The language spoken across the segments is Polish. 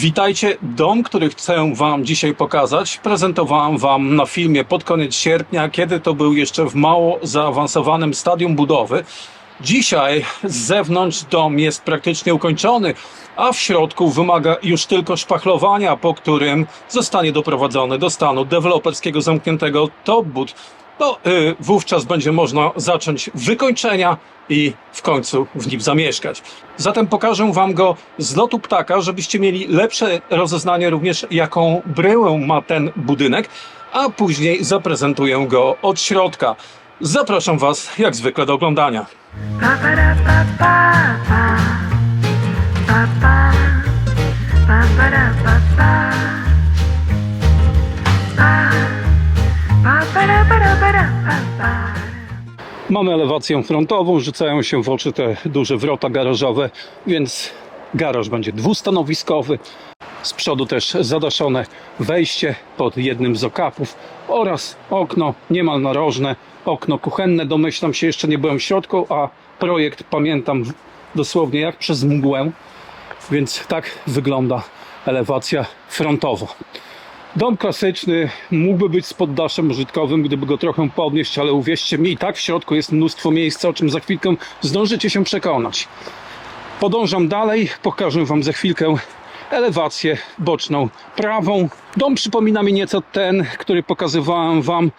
Witajcie. Dom, który chcę Wam dzisiaj pokazać, prezentowałem Wam na filmie pod koniec sierpnia, kiedy to był jeszcze w mało zaawansowanym stadium budowy. Dzisiaj z zewnątrz dom jest praktycznie ukończony, a w środku wymaga już tylko szpachlowania, po którym zostanie doprowadzony do stanu deweloperskiego zamkniętego top boot. No, y, wówczas będzie można zacząć wykończenia i w końcu w nim zamieszkać. Zatem pokażę Wam go z lotu ptaka, żebyście mieli lepsze rozeznanie również, jaką bryłę ma ten budynek, a później zaprezentuję go od środka. Zapraszam Was jak zwykle do oglądania. Mamy elewację frontową, rzucają się w oczy te duże wrota garażowe, więc garaż będzie dwustanowiskowy. Z przodu też zadaszone wejście pod jednym z okapów oraz okno niemal narożne, okno kuchenne. Domyślam się, jeszcze nie byłem w środku, a projekt pamiętam dosłownie jak przez mgłę, więc tak wygląda elewacja frontowa. Dom klasyczny mógłby być z poddaszem użytkowym, gdyby go trochę podnieść, ale uwierzcie mi, i tak w środku jest mnóstwo miejsca, o czym za chwilkę zdążycie się przekonać. Podążam dalej, pokażę Wam za chwilkę elewację boczną prawą. Dom przypomina mi nieco ten, który pokazywałem Wam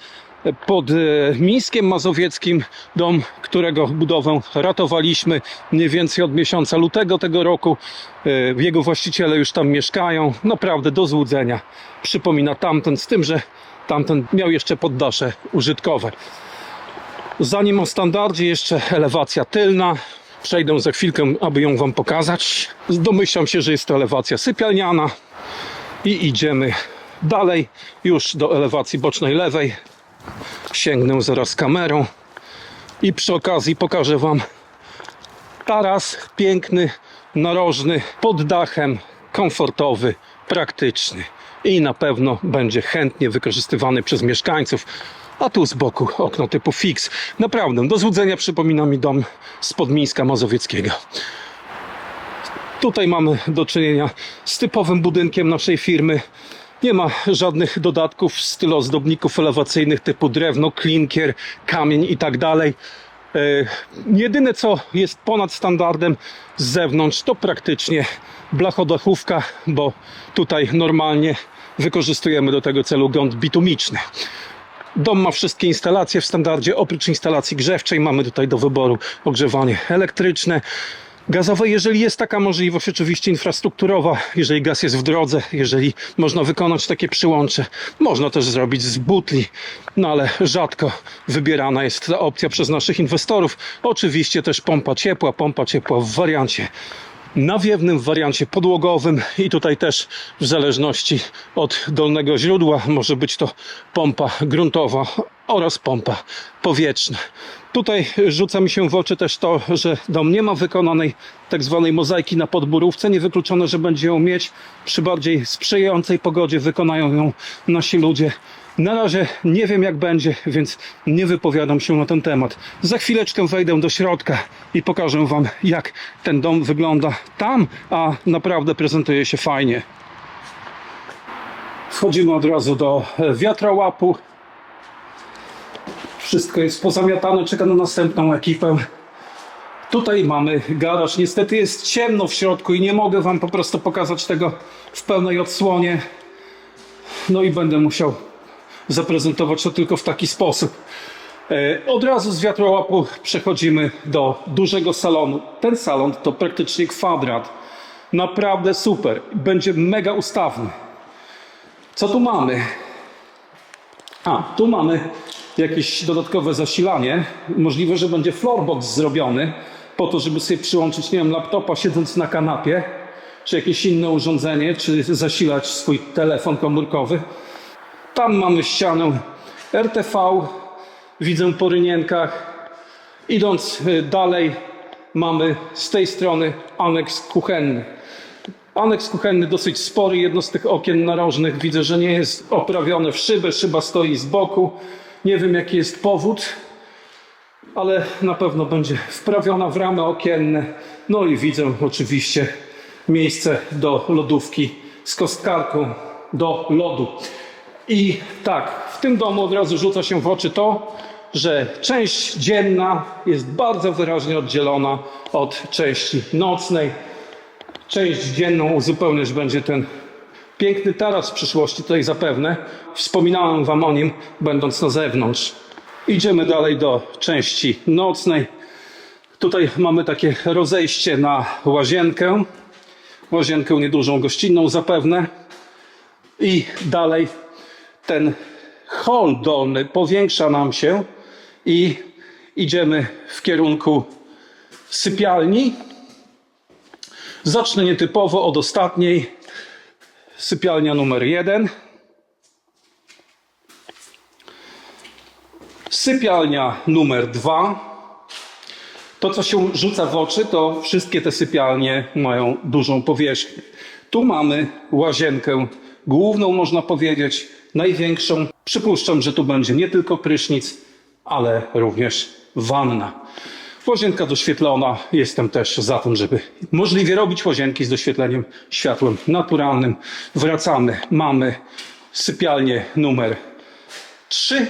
pod e, Mińskiem Mazowieckim. Dom, którego budowę ratowaliśmy mniej więcej od miesiąca lutego tego roku. E, Jego właściciele już tam mieszkają. Naprawdę do złudzenia. Przypomina tamten, z tym, że tamten miał jeszcze poddasze użytkowe. Zanim o standardzie, jeszcze elewacja tylna. Przejdę za chwilkę, aby ją Wam pokazać. Domyślam się, że jest to elewacja sypialniana. I idziemy dalej, już do elewacji bocznej lewej. Sięgnę zaraz kamerą i przy okazji pokażę Wam taras piękny, narożny, pod dachem, komfortowy, praktyczny i na pewno będzie chętnie wykorzystywany przez mieszkańców. A tu z boku okno typu fix. Naprawdę, do złudzenia przypomina mi dom z Podmińska Mazowieckiego. Tutaj mamy do czynienia z typowym budynkiem naszej firmy. Nie ma żadnych dodatków w stylu ozdobników elewacyjnych typu drewno, klinkier, kamień i tak. E, Jedyne co jest ponad standardem z zewnątrz to praktycznie blachodachówka, bo tutaj normalnie wykorzystujemy do tego celu grunt bitumiczny. Dom ma wszystkie instalacje w standardzie, oprócz instalacji grzewczej mamy tutaj do wyboru ogrzewanie elektryczne, gazowe, jeżeli jest taka możliwość, oczywiście infrastrukturowa, jeżeli gaz jest w drodze, jeżeli można wykonać takie przyłącze, można też zrobić z butli, no ale rzadko wybierana jest ta opcja przez naszych inwestorów. Oczywiście też pompa ciepła, pompa ciepła w wariancie nawiewnym w wariancie podłogowym i tutaj też w zależności od dolnego źródła może być to pompa gruntowa oraz pompa powietrzna. Tutaj rzuca mi się w oczy też to, że dom nie ma wykonanej tak zwanej mozaiki na podburówce. Niewykluczone, że będzie ją mieć. Przy bardziej sprzyjającej pogodzie wykonają ją nasi ludzie. Na razie nie wiem jak będzie, więc nie wypowiadam się na ten temat. Za chwileczkę wejdę do środka i pokażę Wam, jak ten dom wygląda tam, a naprawdę prezentuje się fajnie. Wchodzimy od razu do e, wiatrołapu. Wszystko jest pozamiatane, czeka na następną ekipę. Tutaj mamy garaż. Niestety jest ciemno w środku i nie mogę Wam po prostu pokazać tego w pełnej odsłonie. No i będę musiał zaprezentować to tylko w taki sposób. E, Od razu z wiatrołapu przechodzimy do dużego salonu. Ten salon to praktycznie kwadrat. Naprawdę super. Będzie mega ustawny. Co tu mamy? A, tu mamy jakieś dodatkowe zasilanie. Możliwe, że będzie floorbox zrobiony po to, żeby sobie przyłączyć, nie wiem, laptopa siedząc na kanapie, czy jakieś inne urządzenie, czy zasilać swój telefon komórkowy. Tam mamy ścianę RTV, widzę po rynienkach. Idąc y, dalej, mamy z tej strony aneks kuchenny. Aneks kuchenny dosyć spory, jedno z tych okien narożnych widzę, że nie jest oprawione w szybę, szyba stoi z boku. Nie wiem jaki jest powód, ale na pewno będzie wprawiona w ramy okienne. No i widzę oczywiście miejsce do lodówki z kostkarką do lodu. I tak, w tym domu od razu rzuca się w oczy to, że część dzienna jest bardzo wyraźnie oddzielona od części nocnej. Część dzienną uzupełniać będzie ten piękny taras w przyszłości, tutaj zapewne. Wspominałem Wam o nim, będąc na zewnątrz. Idziemy dalej do części nocnej. Tutaj mamy takie rozejście na łazienkę. Łazienkę niedużą, gościnną zapewne. I dalej ten hol dolny powiększa nam się i idziemy w kierunku sypialni. Zacznę nietypowo od ostatniej. Sypialnia numer jeden. Sypialnia numer dwa. To, co się rzuca w oczy, to wszystkie te sypialnie mają dużą powierzchnię. Tu mamy łazienkę główną, można powiedzieć, największą. Przypuszczam, że tu będzie nie tylko prysznic, ale również wanna. Łazienka doświetlona. Jestem też za tym, żeby możliwie robić łazienki z doświetleniem światłem naturalnym. Wracamy. Mamy sypialnię numer 3.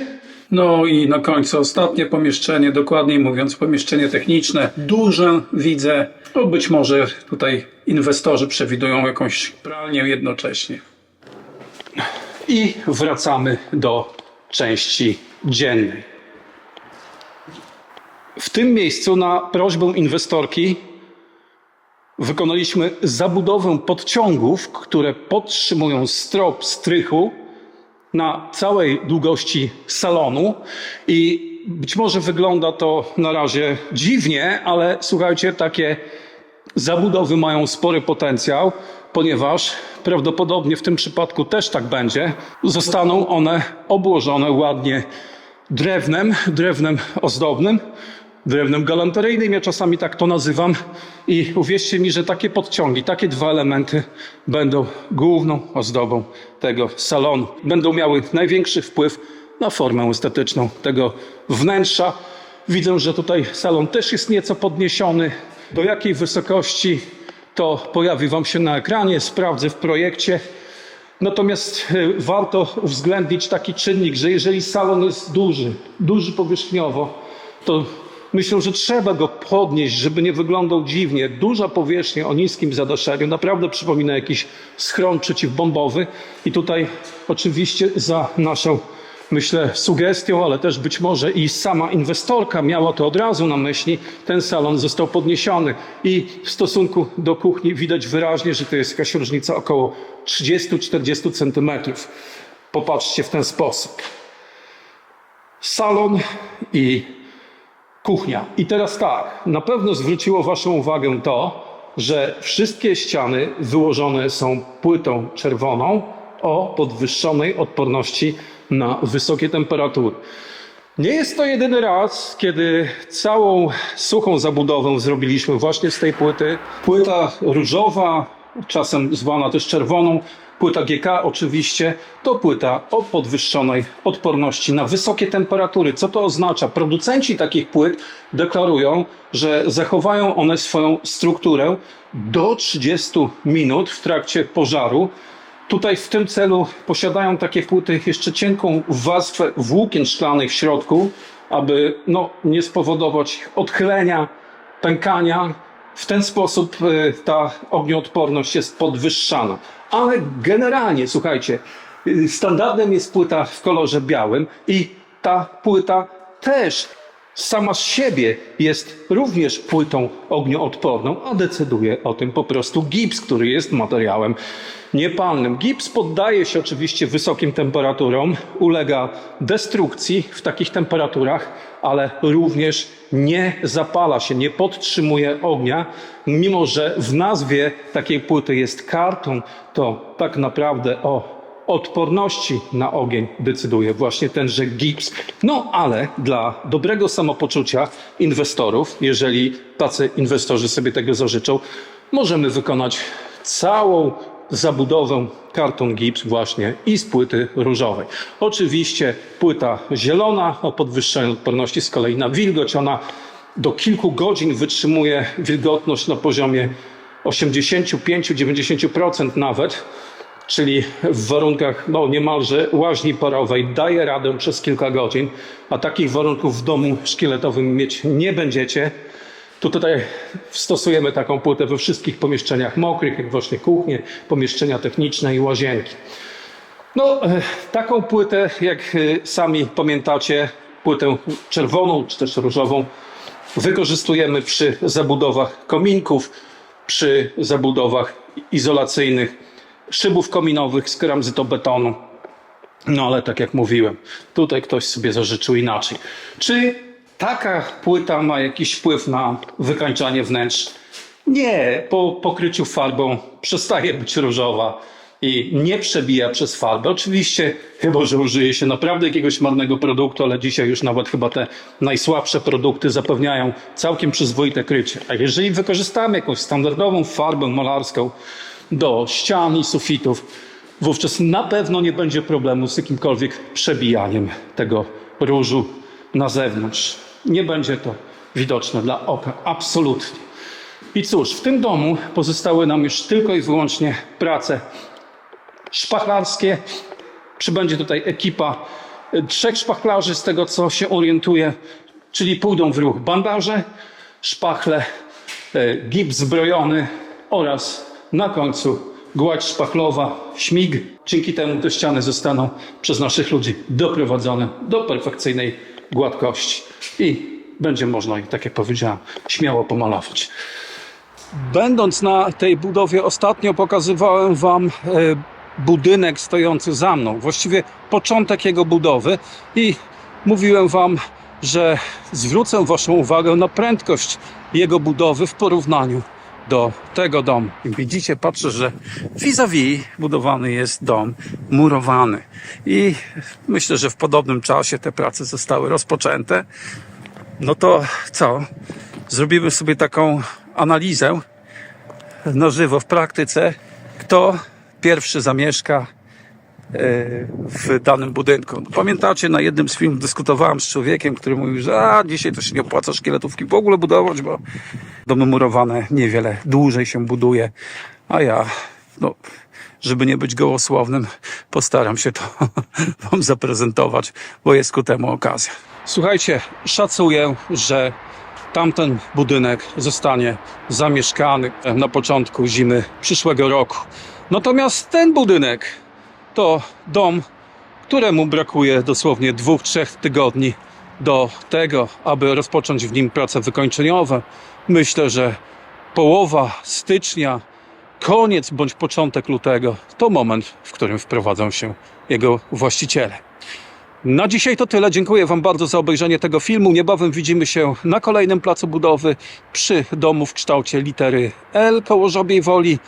No i na końcu ostatnie pomieszczenie, dokładniej mówiąc pomieszczenie techniczne. Duże widzę. No być może tutaj inwestorzy przewidują jakąś pralnię jednocześnie. I wracamy do części dziennej. W tym miejscu na prośbę inwestorki wykonaliśmy zabudowę podciągów, które podtrzymują strop strychu na całej długości salonu i być może wygląda to na razie dziwnie, ale słuchajcie, takie zabudowy mają spory potencjał, ponieważ prawdopodobnie w tym przypadku też tak będzie. Zostaną one obłożone ładnie drewnem, drewnem ozdobnym, drewnem galanteryjnym, ja czasami tak to nazywam. I uwierzcie mi, że takie podciągi, takie dwa elementy będą główną ozdobą tego salonu. Będą miały największy wpływ na formę estetyczną tego wnętrza. Widzę, że tutaj salon też jest nieco podniesiony. Do jakiej wysokości to pojawi Wam się na ekranie, sprawdzę w projekcie. Natomiast y, warto uwzględnić taki czynnik, że jeżeli salon jest duży, duży powierzchniowo, to myślę, że trzeba go podnieść, żeby nie wyglądał dziwnie. Duża powierzchnia o niskim zadaszeniu naprawdę przypomina jakiś schron przeciwbombowy. I tutaj oczywiście za naszą, myślę, sugestią, ale też być może i sama inwestorka miała to od razu na myśli, ten salon został podniesiony. I w stosunku do kuchni widać wyraźnie, że to jest jakaś różnica około 30-40 centymetrów. Popatrzcie w ten sposób. Salon i kuchnia. I teraz tak, na pewno zwróciło Waszą uwagę to, że wszystkie ściany wyłożone są płytą czerwoną o podwyższonej odporności na wysokie temperatury. Nie jest to jedyny raz, kiedy całą suchą zabudowę zrobiliśmy właśnie z tej płyty. Płyta różowa, czasem zwana też czerwoną, płyta GK oczywiście, to płyta o podwyższonej odporności na wysokie temperatury. Co to oznacza? Producenci takich płyt deklarują, że zachowają one swoją strukturę do 30 minut w trakcie pożaru. Tutaj w tym celu posiadają takie płyty jeszcze cienką warstwę włókien szklanych w środku, aby no, nie spowodować ich odchylenia, pękania. W ten sposób y, ta ognioodporność jest podwyższana. Ale generalnie, słuchajcie, standardem jest płyta w kolorze białym i ta płyta też sama z siebie jest również płytą ognioodporną, a decyduje o tym po prostu gips, który jest materiałem niepalnym. Gips poddaje się oczywiście wysokim temperaturom, ulega destrukcji w takich temperaturach, ale również nie zapala się, nie podtrzymuje ognia, mimo że w nazwie takiej płyty jest karton, to tak naprawdę o odporności na ogień decyduje właśnie tenże gips. No ale dla dobrego samopoczucia inwestorów, jeżeli tacy inwestorzy sobie tego zażyczą, możemy wykonać całą zabudowę karton gips właśnie i z płyty różowej. Oczywiście płyta zielona o podwyższonej odporności z kolei na wilgoć. Ona do kilku godzin wytrzymuje wilgotność na poziomie 85-90% nawet. Czyli w warunkach no, niemalże łaźni parowej daje radę przez kilka godzin, a takich warunków w domu szkieletowym mieć nie będziecie, tu tutaj stosujemy taką płytę we wszystkich pomieszczeniach mokrych, jak właśnie kuchnie, pomieszczenia techniczne i łazienki. No, e, taką płytę, jak e, sami pamiętacie, płytę czerwoną czy też różową, wykorzystujemy przy zabudowach kominków, przy zabudowach izolacyjnych, szybów kominowych z keramzytobetonu. No ale tak jak mówiłem, tutaj ktoś sobie zażyczył inaczej. Czy taka płyta ma jakiś wpływ na wykańczanie wnętrz? Nie, po pokryciu farbą przestaje być różowa i nie przebija przez farbę. Oczywiście, chyba że użyje się naprawdę jakiegoś marnego produktu, ale dzisiaj już nawet chyba te najsłabsze produkty zapewniają całkiem przyzwoite krycie. A jeżeli wykorzystamy jakąś standardową farbę malarską do ścian i sufitów, wówczas na pewno nie będzie problemu z jakimkolwiek przebijaniem tego różu na zewnątrz. Nie będzie to widoczne dla oka, absolutnie. I cóż, w tym domu pozostały nam już tylko i wyłącznie prace szpachlarskie. Przybędzie tutaj ekipa y, trzech szpachlarzy, z tego co się orientuję, czyli pójdą w ruch bandaże, szpachle, y, gips zbrojony oraz na końcu gładź szpachlowa, śmig. Dzięki temu te ściany zostaną przez naszych ludzi doprowadzone do perfekcyjnej gładkości i będzie można ich, tak jak powiedziałem, śmiało pomalować. Będąc na tej budowie ostatnio pokazywałem Wam e, budynek stojący za mną, właściwie początek jego budowy i mówiłem Wam, że zwrócę Waszą uwagę na prędkość jego budowy w porównaniu do tego domu. I widzicie, patrzę, że vis-a-vis budowany jest dom murowany i myślę, że w podobnym czasie te prace zostały rozpoczęte. No to co? Zrobimy sobie taką analizę na żywo w praktyce, kto pierwszy zamieszka w danym budynku. Pamiętacie, na jednym z filmów dyskutowałem z człowiekiem, który mówił, że a, dzisiaj to się nie opłaca szkieletówki w ogóle budować, bo domy murowane niewiele dłużej się buduje, a ja, no, żeby nie być gołosłownym, postaram się to Wam zaprezentować, bo jest ku temu okazja. Słuchajcie, szacuję, że tamten budynek zostanie zamieszkany na początku zimy przyszłego roku. Natomiast ten budynek to dom, któremu brakuje dosłownie dwóch, trzech tygodni do tego, aby rozpocząć w nim prace wykończeniowe. Myślę, że połowa stycznia, koniec bądź początek lutego to moment, w którym wprowadzą się jego właściciele. Na dzisiaj to tyle. Dziękuję Wam bardzo za obejrzenie tego filmu. Niebawem widzimy się na kolejnym placu budowy przy domu w kształcie litery L koło Żabiej Woli.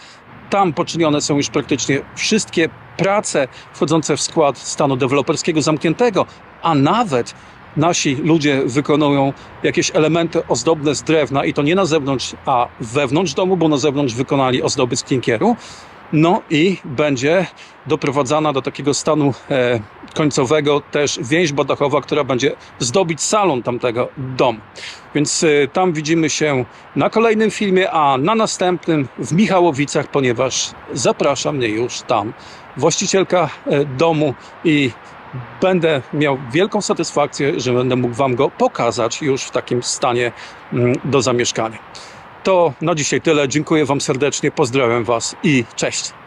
Tam poczynione są już praktycznie wszystkie prace wchodzące w skład stanu deweloperskiego zamkniętego, a nawet nasi ludzie wykonują jakieś elementy ozdobne z drewna i to nie na zewnątrz, a wewnątrz domu, bo na zewnątrz wykonali ozdoby z klinkieru. No i będzie doprowadzana do takiego stanu e, końcowego też więźba dachowa, która będzie zdobić salon tamtego domu. Więc e, tam widzimy się na kolejnym filmie, a na następnym w Michałowicach, ponieważ zaprasza mnie już tam właścicielka e, domu i będę miał wielką satysfakcję, że będę mógł Wam go pokazać już w takim stanie mm, do zamieszkania. To na dzisiaj tyle. Dziękuję Wam serdecznie, pozdrawiam Was i cześć.